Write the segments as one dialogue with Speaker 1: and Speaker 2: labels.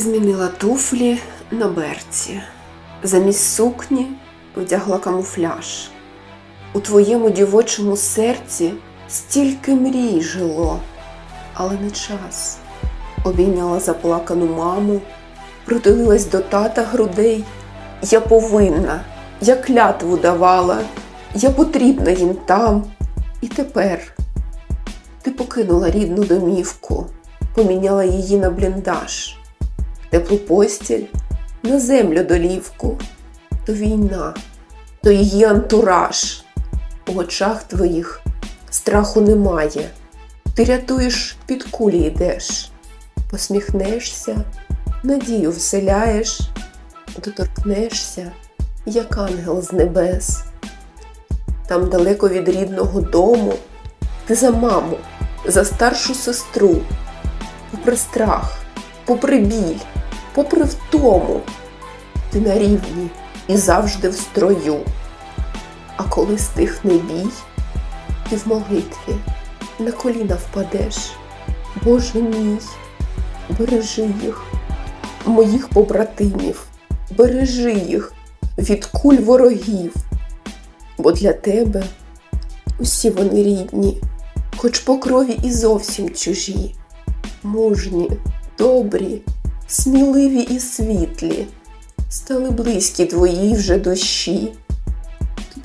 Speaker 1: Змінила туфлі на берці. Замість сукні вдягла камуфляж. У твоєму дівочому серці стільки мрій жило, але не час. Обійняла заплакану маму, притулилась до тата грудей. Я повинна, я клятву давала, я потрібна їм там. І тепер ти покинула рідну домівку, поміняла її на бліндаж, теплу постіль, на землю долівку, то війна, то її антураж. У очах твоїх страху немає. Ти рятуєш, під кулі йдеш, посміхнешся, надію вселяєш, доторкнешся, як ангел з небес. Там далеко від рідного дому, ти за маму, за старшу сестру, попри страх, попри біль, попри втому, ти на рівні і завжди в строю. А коли стихне бій, ти в молитві на коліна впадеш. Боже мій, бережи їх, моїх побратимів, бережи їх від куль ворогів, бо для тебе усі вони рідні, хоч по крові і зовсім чужі, мужні, добрі, сміливі і світлі, стали близькі твої вже душі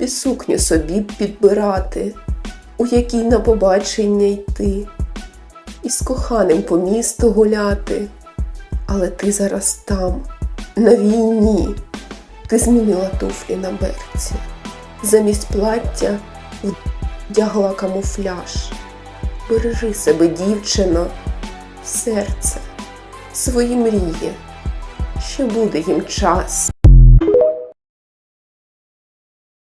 Speaker 1: тобі сукню собі підбирати, у якій на побачення йти, і з коханим по місту гуляти. Але ти зараз там, на війні, ти змінила туфлі на берці, замість плаття вдягла камуфляж. Бережи себе, дівчино, серце, свої мрії, ще буде їм час.